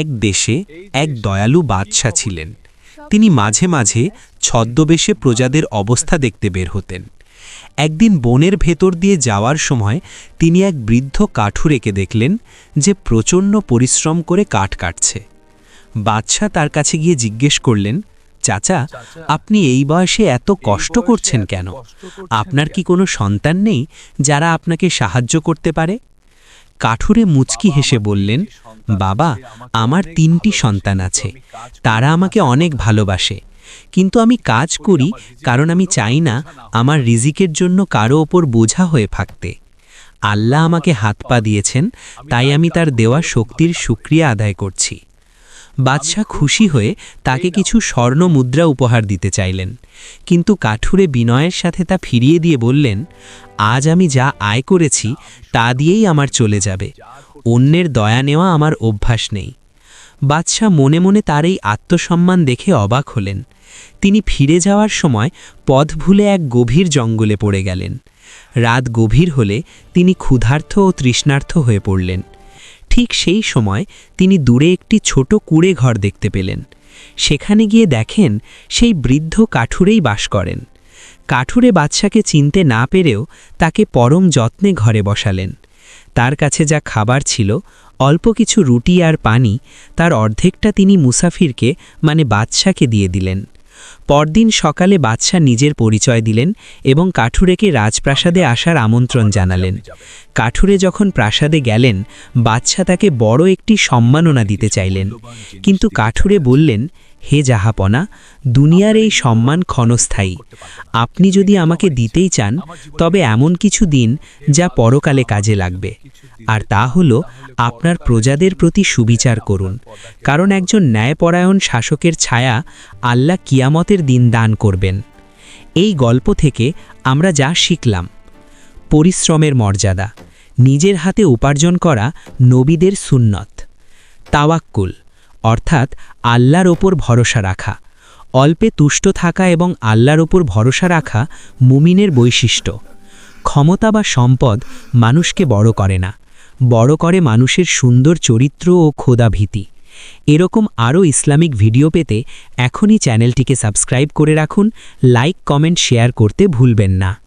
এক দেশে এক দয়ালু বাদশাহ ছিলেন। তিনি মাঝে মাঝে ছদ্মবেশে প্রজাদের অবস্থা দেখতে বের হতেন। একদিন বনের ভেতর দিয়ে যাওয়ার সময় তিনি এক বৃদ্ধ কাঠুরেকে দেখলেন যে প্রচণ্ড পরিশ্রম করে কাঠ কাটছে। বাদশাহ তার কাছে গিয়ে জিজ্ঞেস করলেন চাচা আপনি এই বয়সে এত কষ্ট করছেন কেন? আপনার কি কোনো সন্তান নেই যারা আপনাকে সাহায্য করতে পারে? কাঠুরে মুচকি হেসে বললেন, বাবা, আমার তিনটি সন্তান আছে। তারা আমাকে অনেক ভালোবাসে। কিন্তু আমি কাজ করি কারণ আমি চাই না আমার রিজিকের জন্য কারও ওপর বোঝা হয়ে থাকতে। আল্লাহ আমাকে হাত পা দিয়েছেন, তাই আমি তার দেওয়া শক্তির সুক্রিয়া আদায় করছি। বাদশাহ খুশি হয়ে তাকে কিছু স্বর্ণ মুদ্রা উপহার দিতে চাইলেন। কিন্তু কাঠুরে বিনয়ের সাথে তা ফিরিয়ে দিয়ে বললেন, আজ আমি যা আয় করেছি, তা দিয়েই আমার চলে যাবে। অন্যের দয়া নেওয়া আমার অভ্যাস নেই। বাদশাহ মনে মনে তার এই আত্মসম্মান দেখে অবাক হলেন। তিনি ফিরে যাওয়ার সময় পথ ভুলে এক গভীর জঙ্গলে পড়ে গেলেন। রাত গভীর হলে তিনি ক্ষুধার্থ ও তৃষ্ণার্থ হয়ে পড়লেন। ঠিক সেই সময় তিনি দূরে একটি ছোট কুড়ে ঘর দেখতে পেলেন। সেখানে গিয়ে দেখেন সেই বৃদ্ধ কাঠুরেই বাস করেন। কাঠুরে বাদশাকে চিনতে না পেরেও তাকে পরম যত্নে ঘরে বসালেন। তার কাছে যা খাবার ছিল, অল্প কিছু রুটি আর পানি, তার অর্ধেকটা তিনি মুসাফিরকে মানে বাদশাকে দিয়ে দিলেন। পরদিন সকালে বাদশাহ নিজের পরিচয় দিলেন এবং কাঠুরেকে রাজপ্রাসাদে আসার আমন্ত্রণ জানালেন। কাঠুরে যখন প্রাসাদে গেলেন বাদশাহ তাকে বড় একটি সম্মাননা দিতে চাইলেন। কিন্তু কাঠুরে বললেন হে জাহাপনা দুনিয়ার এই সম্মান ক্ষণস্থায়ী। আপনি যদি আমাকে দিতেই চান, তবে এমন কিছু দিন যা পরকালে কাজে লাগবে। আর তা হল, আপনার প্রজাদের প্রতি সুবিচার করুন। কারণ একজন ন্যায়পরায়ণ শাসকের ছায়া আল্লাহ কিয়ামতের দিন দান করবেন। এই গল্প থেকে আমরা যা শিখলাম, পরিশ্রমের মর্যাদা, নিজের হাতে উপার্জন করা নবীদের সুন্নত। তাওয়াক্কুল। অর্থাৎ আল্লাহর ওপর ভরসা রাখা। অল্পে তুষ্ট থাকা এবং আল্লাহর ওপর ভরসা রাখা মুমিনের বৈশিষ্ট্য। ক্ষমতা বা সম্পদ মানুষকে বড় করে না। বড় করে মানুষের সুন্দর চরিত্র ও ক্ষোধাভীতি। এরকম আরও ইসলামিক ভিডিও পেতে এখনই চ্যানেলটিকে সাবস্ক্রাইব করে রাখুন, লাইক, কমেন্ট, শেয়ার করতে ভুলবেন না।